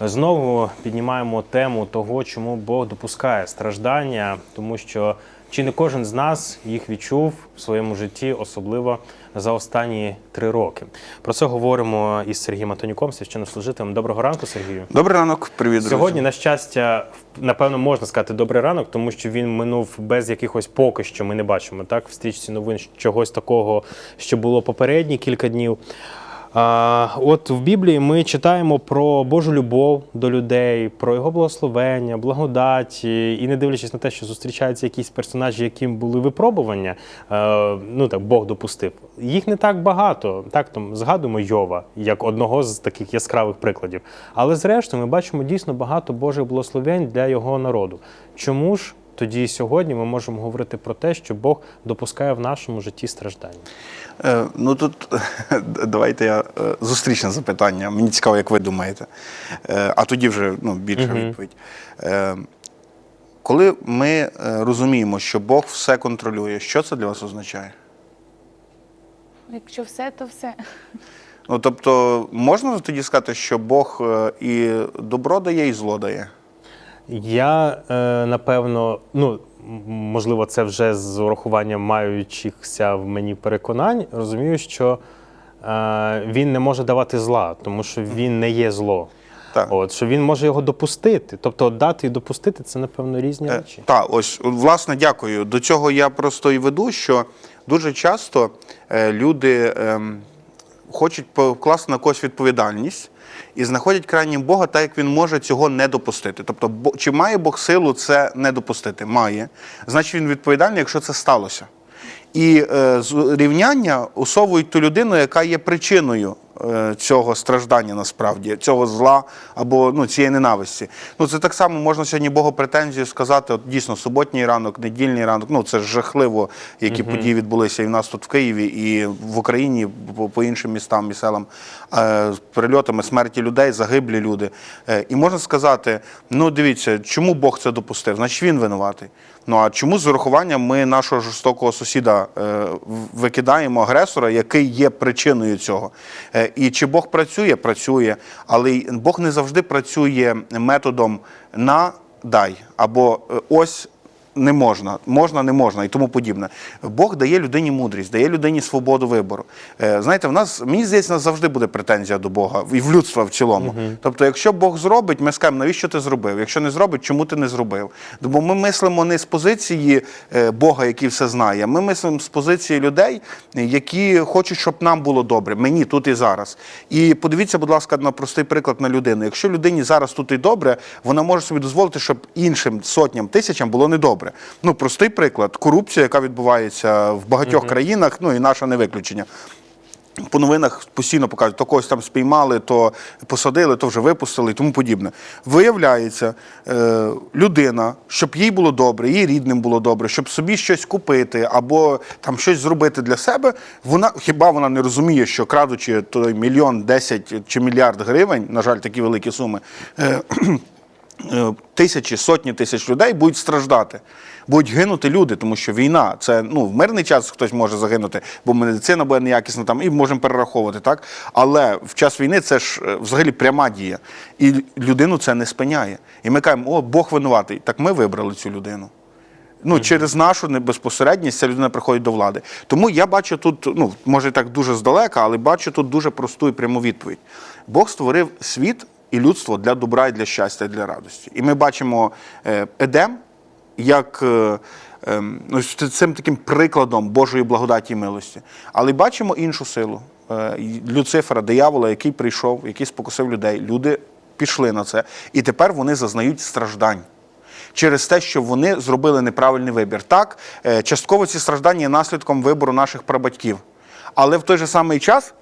Знову піднімаємо тему того, чому Бог допускає страждання, тому що чи не кожен з нас їх відчув в своєму житті, особливо за останні три роки. Про це говоримо із Сергієм Атонюком, священнослужителем. Доброго ранку, Сергію. Добрий ранок, привіт, друзі. Сьогодні, на щастя, напевно, можна сказати добрий ранок, тому що він минув без якихось поки що. Ми не бачимо так в стрічці новин чогось такого, що було попередні кілька днів. От в Біблії ми читаємо про Божу любов до людей, про його благословення, благодаті, і не дивлячись на те, що зустрічаються якісь персонажі, яким були випробування, е, ну так Бог допустив. Їх не так багато. Так там згадуємо Йова як одного з таких яскравих прикладів. Але зрештою ми бачимо дійсно багато Божих благословень для його народу. Чому ж тоді сьогодні ми можемо говорити про те, що Бог допускає в нашому житті страждання? Е, ну тут давайте я е, зустрічне запитання. Мені цікаво, як ви думаєте. Е, а тоді вже ну, більша Мгм. відповідь. Е, коли ми е, розуміємо, що Бог все контролює, що це для вас означає? Якщо все, то все. Ну тобто, можна тоді сказати, що Бог е, і добро дає, і зло дає? Я е, напевно, ну можливо, це вже з урахуванням маючихся в мені переконань. Розумію, що е, він не може давати зла, тому що він не є зло. Так. От що він може його допустити. Тобто дати і допустити це, напевно, різні Е, речі. Так, ось власне дякую. До цього я просто і веду, що дуже часто люди ем, хочуть покласти на когось відповідальність і знаходять крайнім Бога, так як він може цього не допустити. Тобто, чи має Бог силу це не допустити? Має. Значить, він відповідальний, якщо це сталося. І е, рівняння усовують ту людину, яка є причиною цього страждання насправді, цього зла або ну, цієї ненависті. Ну це так само можна сьогодні Богу претензію сказати. От дійсно суботній ранок, недільний ранок. Ну це ж жахливо, які події відбулися і в нас тут в Києві, і в Україні, по, по іншим містам і селам, е, з прильотами смерті людей, загиблі люди. Е, і можна сказати: ну дивіться, чому Бог це допустив? Значить він винуватий. Ну а чому з урахуванням ми нашого жорстокого сусіда е, викидаємо агресора, який є причиною цього? Е, і чи Бог працює? Працює, але Бог не завжди працює методом на дай або е, ось. Не можна, можна, не можна і тому подібне. Бог дає людині мудрість, дає людині свободу вибору. Е, знаєте, в нас мені здається, у нас завжди буде претензія до Бога і в людства в цілому. Тобто, якщо Бог зробить, ми скажемо, навіщо ти зробив? Якщо не зробить, чому ти не зробив? Бо ми мислимо не з позиції е, Бога, який все знає. Ми мислимо з позиції людей, які хочуть, щоб нам було добре. Мені тут і зараз. І подивіться, будь ласка, на простий приклад на людину. Якщо людині зараз тут і добре, вона може собі дозволити, щоб іншим сотням тисячам було недобре. Ну, простий приклад: корупція, яка відбувається в багатьох країнах, ну і наша не виключення. По новинах постійно показують, то когось там спіймали, то посадили, то вже випустили і тому подібне. Виявляється, е, людина, щоб їй було добре, їй рідним було добре, щоб собі щось купити або там щось зробити для себе, вона хіба вона не розуміє, що крадучи той мільйон, десять чи мільярд гривень, на жаль, такі великі суми. Е, Тисячі, сотні тисяч людей будуть страждати, будуть гинути люди, тому що війна це ну в мирний час хтось може загинути, бо медицина буде неякісна там і можемо перераховувати, так але в час війни це ж е, взагалі пряма дія, і людину це не спиняє. І ми кажемо, о, Бог винуватий. Так ми вибрали цю людину. Ну, через нашу небезпосередність ця людина приходить до влади. Тому я бачу тут, ну, може так дуже здалека, але бачу тут дуже просту і пряму відповідь. Бог створив світ і людство для добра і для щастя, і для радості. І ми бачимо е, Едем як е, ем, ну, цим таким прикладом Божої благодаті і милості. Але бачимо іншу силу е, Люцифера, диявола, який прийшов, який спокусив людей. Люди пішли на це. І тепер вони зазнають страждань через те, що вони зробили неправильний вибір. Так, частково ці страждання є наслідком вибору наших прабатьків. Але в той же самий час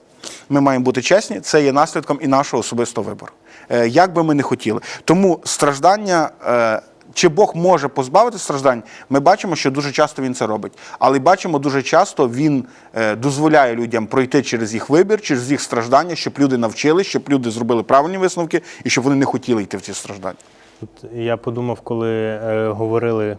ми маємо бути чесні, це є наслідком і нашого особистого вибору. Е, Як би ми не хотіли. Тому страждання. е, Чи Бог може позбавити страждань? Ми бачимо, що дуже часто він це робить. Але бачимо, дуже часто він е, дозволяє людям пройти через їх вибір, через їх страждання, щоб люди навчились, щоб люди зробили правильні висновки і щоб вони не хотіли йти в ці страждання. От я подумав, коли говорили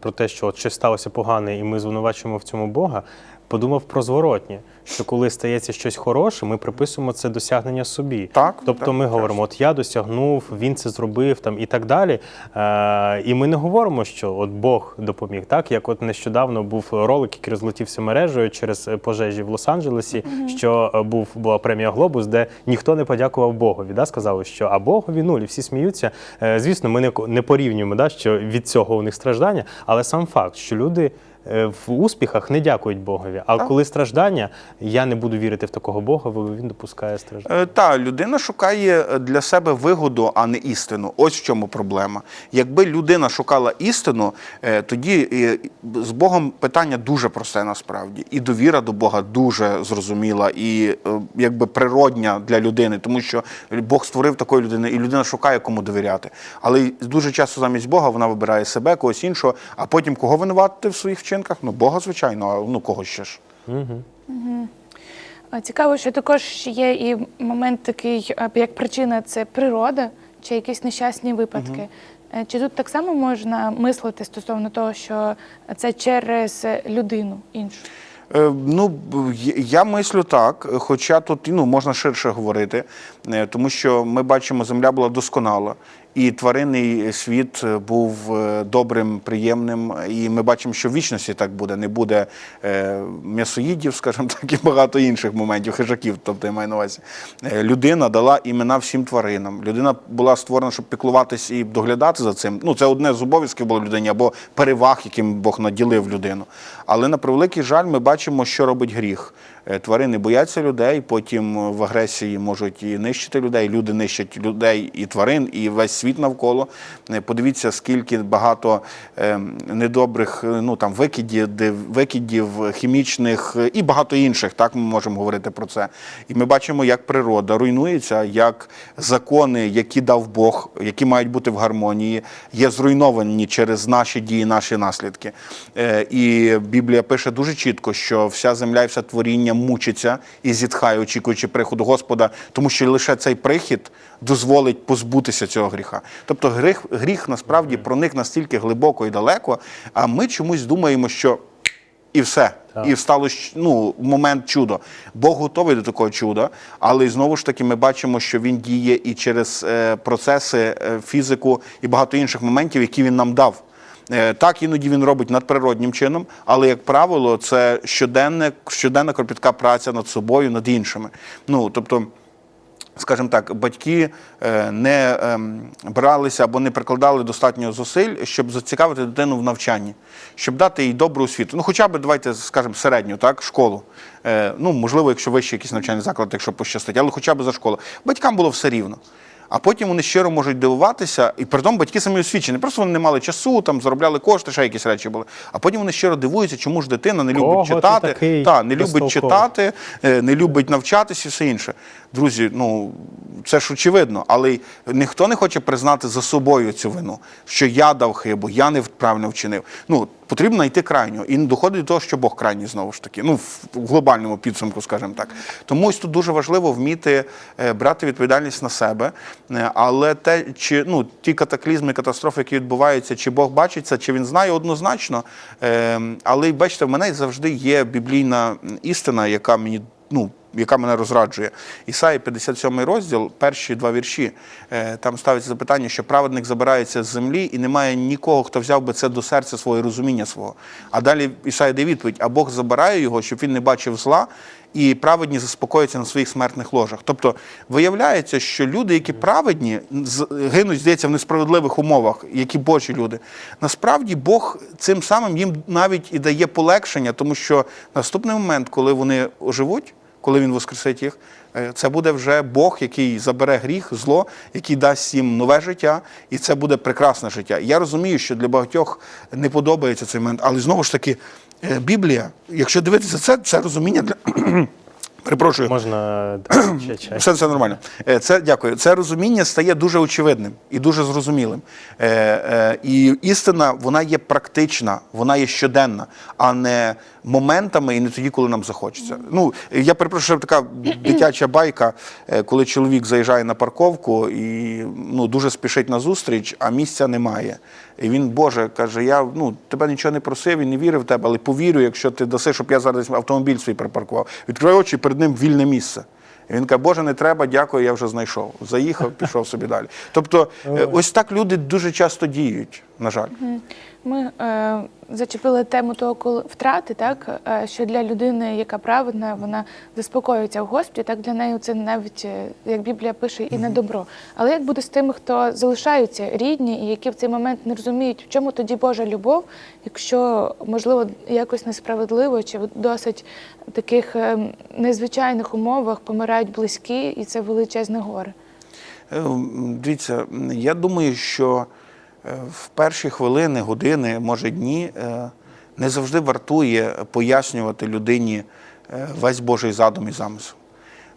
про те, що от щось сталося погане, і ми звинувачуємо в цьому Бога, подумав про зворотнє, що коли стається щось хороше, ми приписуємо це досягнення собі. Так, тобто так, ми так. говоримо, от я досягнув, він це зробив там і так далі. Е, і ми не говоримо, що от Бог допоміг. Так як от нещодавно був ролик, який розлетівся мережею через е, пожежі в Лос-Анджелесі, що е, був була премія Глобус, де ніхто не подякував Богові. Да? Сказали, що а Богові нуль, і всі сміються. Е, звісно, ми не, не порівнюємо, да, що від цього у них страждання, але сам факт, що люди. Е, В успіхах не дякують Богові. А коли страждання, я не буду вірити в такого Бога, бо він допускає страждання. Е, Та людина шукає е, для себе вигоду, а не істину. Ось в чому проблема. Якби людина шукала істину, е, тоді е, з Богом питання дуже просте насправді. І довіра до Бога дуже зрозуміла і е, якби природня для людини, тому що Бог створив такої людини, і людина шукає кому довіряти. Але дуже часто замість Бога вона вибирає себе, когось іншого, а потім кого винуватити в своїх вчинках? Ну Бога, звичайно, а ну кого ще ж. А Цікаво, що також є і момент такий, як причина це природа чи якісь нещасні випадки. Е, Чи тут так само можна мислити стосовно того, що це через людину іншу? Е, Ну, я- я мислю так, хоча тут ну, можна ширше говорити, е, тому що ми бачимо, земля була досконала, і тваринний світ був е, добрим, приємним. І ми бачимо, що в вічності так буде. Не буде е, м'ясоїдів, скажімо так, і багато інших моментів, хижаків, тобто я маю на увазі. Е, Людина дала імена всім тваринам. Людина була створена, щоб піклуватись і доглядати за цим. Ну, це одне з обов'язків було людині або переваг, яким Бог наділив людину. Але на превеликий жаль, ми бачимо, що робить гріх. Е, Тварини бояться людей, потім е, в агресії можуть і нищити людей. Люди нищать людей і тварин, і весь світ навколо. Е, Подивіться, скільки багато е, недобрих ну там викидів, викидів хімічних і багато інших. Так ми можемо говорити про це. І ми бачимо, як природа руйнується, як закони, які дав Бог, які мають бути в гармонії, є зруйновані через наші дії, наші наслідки. І Біблія пише дуже чітко, що вся земля і все творіння мучиться і зітхає, очікуючи приходу Господа, тому що лише цей прихід дозволить позбутися цього гріха. Тобто гріх, гріх насправді проник настільки глибоко і далеко, а ми чомусь думаємо, що і все. І встало ну, момент чудо. Бог готовий до такого чуда, але знову ж таки ми бачимо, що він діє і через е, процеси, е, фізику і багато інших моментів, які він нам дав. Е, Так, іноді він робить надприроднім чином, але, як правило, це щоденне, щоденна кропітка праця над собою, над іншими. Ну, тобто, скажімо так, батьки е, не ем, бралися або не прикладали достатньо зусиль, щоб зацікавити дитину в навчанні, щоб дати їй добру освіту. Ну, хоча б давайте скажемо середню, так, школу. Е, Ну, можливо, якщо вищий якийсь навчальний заклад, якщо пощастить, але хоча б за школу. Батькам було все рівно. А потім вони щиро можуть дивуватися, і при тому батьки самі освічені. Просто вони не мали часу, там заробляли кошти, ще якісь речі були. А потім вони щиро дивуються, чому ж дитина не любить ти читати, та, не любить читати, е, не любить навчатися і все інше. Друзі, ну це ж очевидно, але ніхто не хоче признати за собою цю вину, що я дав хибу, я не правильно вчинив. Ну потрібно йти крайньо. І не доходить до того, що Бог крайній знову ж таки. Ну в глобальному підсумку, скажімо так. Тому ось тут дуже важливо вміти е, брати відповідальність на себе. Е, Але те, чи ну ті катаклізми, катастрофи, які відбуваються, чи Бог бачить це, чи він знає однозначно. Е, Але бачите, в мене завжди є біблійна істина, яка мені ну. Яка мене розраджує. Ісаї 57 розділ, перші два вірші. е, Там ставиться запитання, що праведник забирається з землі, і немає нікого, хто взяв би це до серця свого і розуміння свого. А далі Ісаї дає відповідь: а Бог забирає його, щоб він не бачив зла, і праведні заспокоїться на своїх смертних ложах. Тобто виявляється, що люди, які праведні, гинуть, здається, в несправедливих умовах, які Божі люди. Насправді Бог цим самим їм навіть і дає полегшення, тому що наступний момент, коли вони оживуть, коли він воскресить їх, е, це буде вже Бог, який забере гріх, зло, який дасть їм нове життя, і це буде прекрасне життя. Я розумію, що для багатьох не подобається цей момент, але знову ж таки, е, Біблія, якщо дивитися це, це розуміння для. Перепрошую. Можна чай. Все це нормально. Е, Це дякую. Це розуміння стає дуже очевидним і дуже зрозумілим. Е, е, і істина вона є практична, вона є щоденна, а не моментами і не тоді, коли нам захочеться. Ну я перепрошую, така дитяча байка, коли чоловік заїжджає на парковку і ну дуже спішить на зустріч, а місця немає. І він, Боже, каже: я ну тебе нічого не просив і не вірив в тебе, але повірю, якщо ти даси, щоб я зараз автомобіль свій припаркував. Відкриваю очі, перед ним вільне місце. І він каже, Боже, не треба, дякую, я вже знайшов. Заїхав, пішов собі далі. Тобто, е, ось так люди дуже часто діють, на жаль. Ми е, зачепили тему того, коли втрати, так е, що для людини, яка праведна, вона заспокоюється в Господі, так для неї це навіть е, як Біблія пише, і не добро. Але як буде з тими, хто залишаються рідні і які в цей момент не розуміють, в чому тоді Божа любов, якщо можливо якось несправедливо чи в досить таких е, незвичайних умовах помирають близькі, і це величезне горе. Дивіться, я думаю, що в перші хвилини, години, може дні, е, не завжди вартує пояснювати людині е, весь Божий задум і замисел.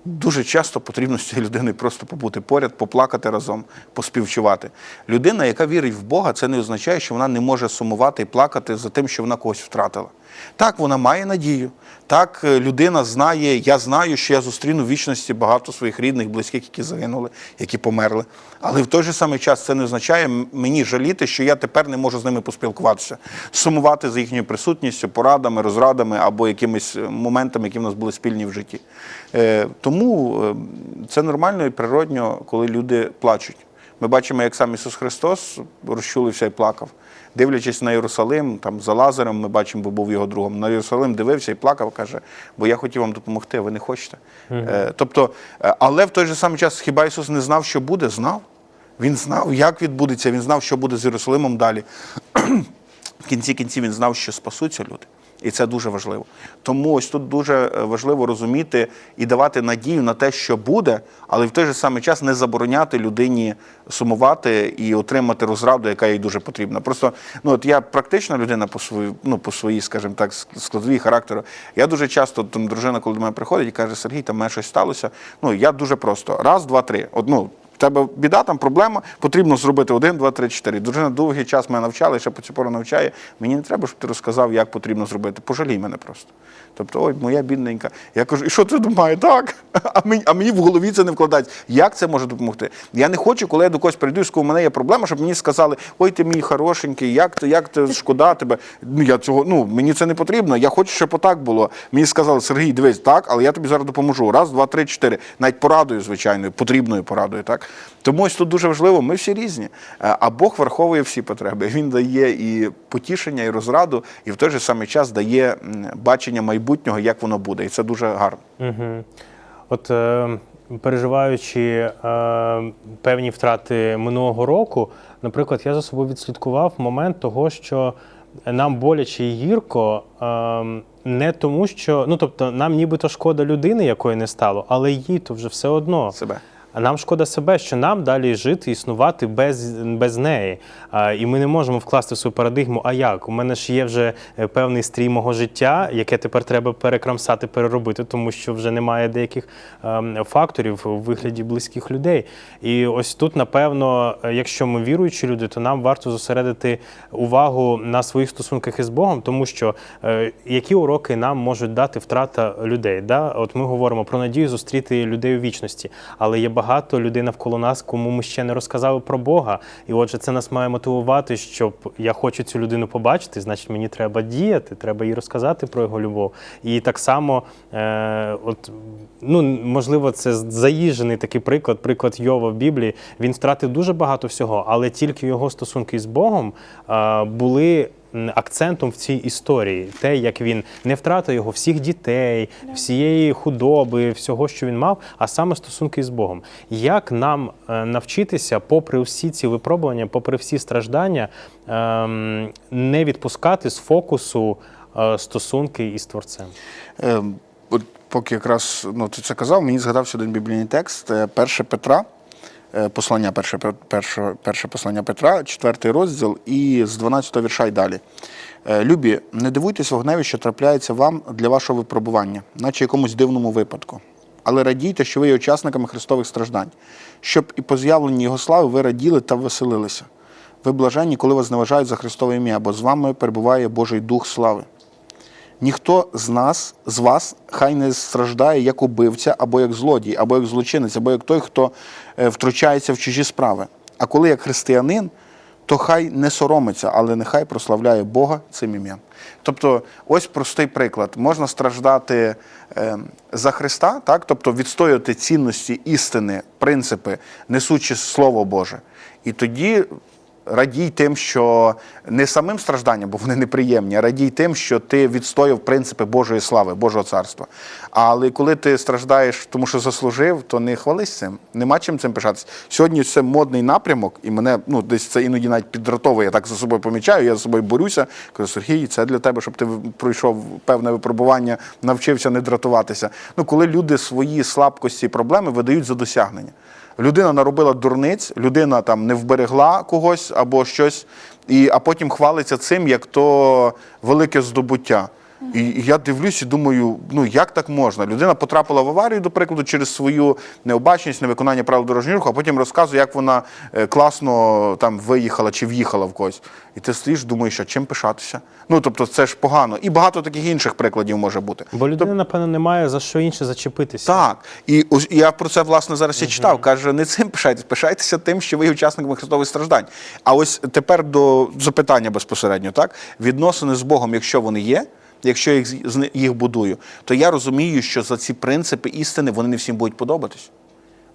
Дуже часто потрібно з цією людиною просто побути поряд, поплакати разом, поспівчувати. Людина, яка вірить в Бога, це не означає, що вона не може сумувати і плакати за тим, що вона когось втратила. Так, вона має надію. Так, е, людина знає, я знаю, що я зустріну в вічності багато своїх рідних, близьких, які загинули, які померли. Але в той же самий час це не означає мені жаліти, що я тепер не можу з ними поспілкуватися, сумувати за їхньою присутністю, порадами, розрадами або якимись е, моментами, які в нас були спільні в житті. Е, тому е, це нормально і природньо, коли люди плачуть. Ми бачимо, як сам Ісус Христос розчулився і плакав. Дивлячись на Єрусалим, там за Лазарем, ми бачимо, бо був його другом. На Єрусалим дивився і плакав, каже, бо я хотів вам допомогти, а ви не хочете. Е, тобто, е, але в той же самий час хіба Ісус не знав, що буде? Знав. Він знав, як відбудеться, він знав, що буде з Єрусалимом далі. В кінці кінців він знав, що спасуться люди. І це дуже важливо. Тому ось тут дуже е, важливо розуміти і давати надію на те, що буде, але в той же самий час не забороняти людині сумувати і отримати розраду, яка їй дуже потрібна. Просто ну от я практична людина по свої, ну по своїй, скажімо так, складовій характеру. Я дуже часто там дружина, коли до мене приходить і каже: Сергій, там мене щось сталося. Ну я дуже просто раз, два, три. Одну тебе біда, там проблема, потрібно зробити один, два, три, чотири. Дружина довгий час мене навчала, ще по цю пору навчає. Мені не треба, щоб ти розказав, як потрібно зробити. Пожалій мене просто. Тобто, ой, моя бідненька. Я кажу, і що ти думаєш? Так. А мені, а мені в голові це не вкладається. Як це може допомогти? Я не хочу, коли я до когось прийду і скажу, у мене є проблема, щоб мені сказали, ой, ти мій хорошенький, як ти, як ти шкода тебе. Ну я цього, ну мені це не потрібно. Я хочу, щоб отак було. Мені сказали, Сергій, дивись, так, але я тобі зараз допоможу. Раз, два, три, чотири. Навіть порадою, звичайною, потрібною порадою. Так тому ось тут дуже важливо. Ми всі різні. Е, А Бог враховує всі потреби. Він дає і потішення, і розраду, і в той же самий час дає бачення майбутнього, як воно буде. І це дуже гарно. Угу. От е, переживаючи е, певні втрати минулого року, наприклад, я за собою відслідкував момент того, що нам боляче і гірко е, не тому, що ну тобто нам нібито шкода людини, якої не стало, але їй то вже все одно. Себе. А нам шкода себе, що нам далі жити, існувати без, без неї. А, і ми не можемо вкласти в свою парадигму. А як? У мене ж є вже е, певний стрій мого життя, яке тепер треба перекрамсати, переробити, тому що вже немає деяких ем, факторів у вигляді близьких людей. І ось тут, напевно, е, якщо ми віруючі люди, то нам варто зосередити увагу на своїх стосунках із Богом, тому що е, які уроки нам можуть дати втрата людей. Да? От ми говоримо про надію зустріти людей у вічності, але є багато людей навколо нас, кому ми ще не розказали про Бога. І отже, це нас має мотивувати, щоб я хочу цю людину побачити, значить мені треба діяти, треба їй розказати про його любов. І так само, е, от, ну, можливо, це заїжджений такий приклад, приклад Йова в Біблії. Він втратив дуже багато всього, але тільки його стосунки з Богом е, були акцентом в цій історії. Те, як він не втратив його всіх дітей, всієї худоби, всього, що він мав, а саме стосунки з Богом. Як нам е, навчитися, попри всі ці випробування, попри всі страждання, ем, не відпускати з фокусу е, стосунки із Творцем? Е, от поки якраз ну, ти це казав, мені згадався один біблійний текст, е, 1 Петра, послання, перше, перше, перше послання Петра, четвертий розділ, і з 12 вірша й далі. Е, Любі, не дивуйтесь вогневі, що трапляється вам для вашого випробування, наче якомусь дивному випадку. Але радійте, що ви є учасниками Христових страждань, щоб і по з'явленні Його слави ви раділи та веселилися. Ви блаженні, коли вас зневажають за Христове ім'я, бо з вами перебуває Божий Дух слави. Ніхто з нас, з вас, хай не страждає як убивця, або як злодій, або як злочинець, або як той, хто е, втручається в чужі справи. А коли як християнин, то хай не соромиться, але нехай прославляє Бога цим ім'ям. Тобто, ось простий приклад. Можна страждати е, за Христа, так? тобто відстоювати цінності істини, принципи, несучи Слово Боже. І тоді радій тим, що не самим стражданням, бо вони неприємні, а радій тим, що ти відстояв принципи Божої слави, Божого царства. Але коли ти страждаєш, тому що заслужив, то не хвались цим. Нема чим цим пишатися. Сьогодні це модний напрямок, і мене ну десь це іноді навіть піддратовує. Я так за собою помічаю. Я за собою борюся. Кажу, Сергій, це для тебе, щоб ти пройшов певне випробування, навчився не дратуватися. Ну, коли люди свої слабкості, і проблеми видають за досягнення. Людина наробила дурниць, людина там не вберегла когось або щось, і, а потім хвалиться цим, як то велике здобуття. І і я дивлюсь і думаю, ну як так можна? Людина потрапила в аварію, до прикладу, через свою необачність, невиконання правил дорожнього руху, а потім розказує, як вона е, класно там виїхала чи в'їхала в когось. І ти стоїш, думаєш, а чим пишатися? Ну тобто, це ж погано. І багато таких інших прикладів може бути. Бо людина, напевно, не має за що інше зачепитися. Так, і ось я про це власне зараз і читав. Каже, не цим пишайтесь, пишайтеся тим, що ви є учасниками Христових страждань. А ось тепер до запитання безпосередньо, так відносини з Богом, якщо вони є. Якщо їх, з- з- їх будую, то я розумію, що за ці принципи істини вони не всім будуть подобатись.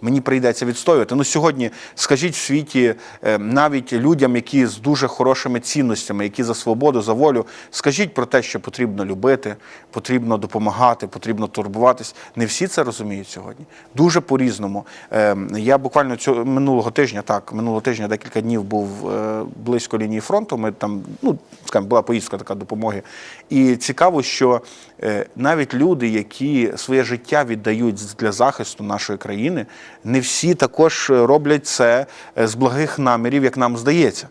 Мені прийдеться відстоювати. Ну сьогодні скажіть в світі е, навіть людям, які з дуже хорошими цінностями, які за свободу, за волю, скажіть про те, що потрібно любити, потрібно допомагати, потрібно турбуватись. Не всі це розуміють сьогодні. Дуже по-різному. Е, Я буквально цього минулого тижня, так, минулого тижня декілька днів був е, близько лінії фронту. Ми там, ну скажімо, була поїздка така допомоги. І цікаво, що е, навіть люди, які своє життя віддають для захисту нашої країни, не всі також роблять це е, з благих намірів, як нам здається.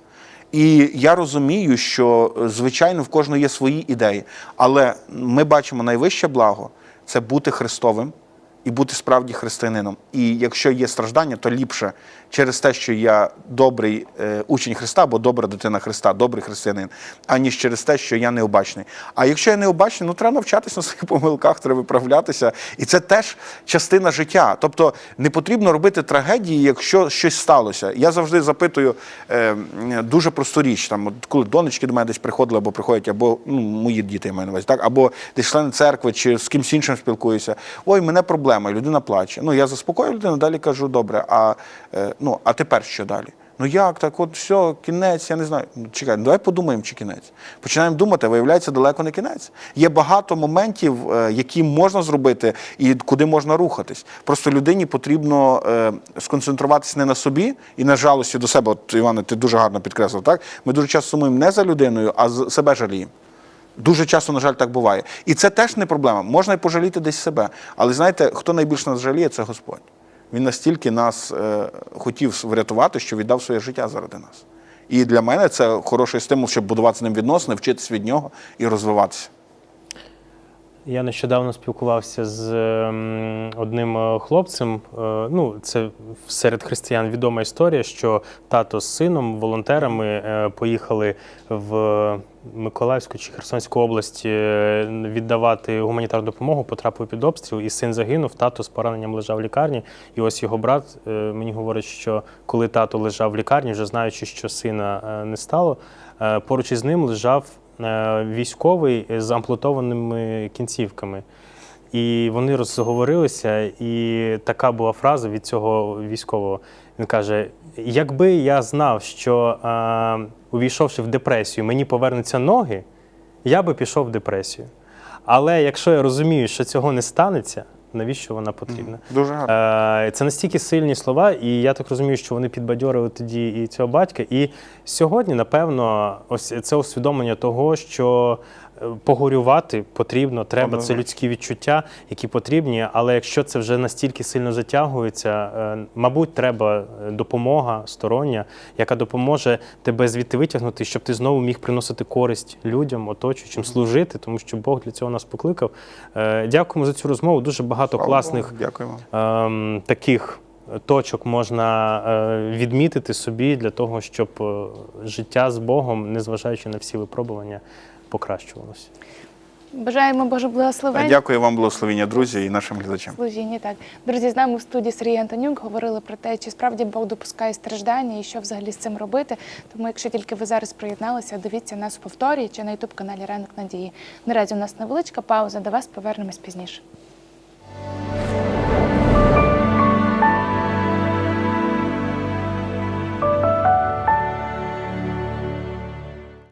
І я розумію, що е, звичайно в кожного є свої ідеї, але ми бачимо найвище благо це бути Христовим і бути справді християнином. І якщо є страждання, то ліпше через те, що я добрий е, учень Христа, або добра дитина Христа, добрий християнин, аніж через те, що я необачний. А якщо я необачний, ну треба навчатися на своїх помилках, треба виправлятися. І це теж частина життя. Тобто не потрібно робити трагедії, якщо щось сталося. Я завжди запитую е, дуже просту річ. Там, от коли донечки до мене десь приходили або приходять, або ну, мої діти я маю на увазі, так, або десь члени церкви, чи з кимсь іншим спілкуюся. Ой, мене проблема, і людина плаче. Ну я заспокоюю людину, далі кажу, добре, а, е, ну, а тепер що далі? Ну як так, от все, кінець, я не знаю. Ну, чекай, давай подумаємо, чи кінець. Починаємо думати, виявляється, далеко не кінець. Є багато моментів, е, які можна зробити і куди можна рухатись. Просто людині потрібно е, сконцентруватися не на собі і на жалості до себе. От Іване, ти дуже гарно підкреслив. Так ми дуже часто сумуємо не за людиною, а з себе жаліємо. Дуже часто, на жаль, так буває. І це теж не проблема. Можна і пожаліти десь себе. Але знаєте, хто найбільше нас жаліє, це Господь. Він настільки нас е, хотів врятувати, що віддав своє життя заради нас. І для мене це хороший стимул, щоб будувати з ним відносини, вчитись від нього і розвиватися. Я нещодавно спілкувався з ем, одним е, хлопцем. Е, ну, це серед християн відома історія, що тато з сином, волонтерами е, поїхали в Миколаївську чи Херсонську область віддавати гуманітарну допомогу, потрапив під обстріл, і син загинув. Тато з пораненням лежав в лікарні. І ось його брат мені говорить, що коли тато лежав в лікарні, вже знаючи, що сина не стало, поруч із ним лежав військовий з амплутованими кінцівками. І вони розговорилися, і така була фраза від цього військового. Він каже: якби я знав, що е, увійшовши в депресію, мені повернуться ноги, я би пішов в депресію. Але якщо я розумію, що цього не станеться, навіщо вона потрібна? Дуже гарно. Е, Це настільки сильні слова, і я так розумію, що вони підбадьорили тоді і цього батька. І сьогодні, напевно, ось це усвідомлення того, що погорювати потрібно, треба. Це людські відчуття, які потрібні. Але якщо це вже настільки сильно затягується, е, мабуть, треба е, допомога стороння, яка допоможе тебе звідти витягнути, щоб ти знову міг приносити користь людям, оточуючим, служити, тому що Бог для цього нас покликав. Е, Дякуємо за цю розмову. Дуже багато Слава класних Дякуємо. ем, таких точок можна відмітити собі для того, щоб життя з Богом, незважаючи на всі випробування, покращувалося. Бажаємо Боже благословення. Дякую вам, благословення, друзі, і нашим глядачам. Служінні, так. Друзі, з нами в студії Сергій Антонюк говорили про те, чи справді Бог допускає страждання і що взагалі з цим робити. Тому, якщо тільки ви зараз приєдналися, дивіться нас в повторі чи на ютуб каналі Ранок Надії. Наразі у нас невеличка пауза. До вас повернемось пізніше.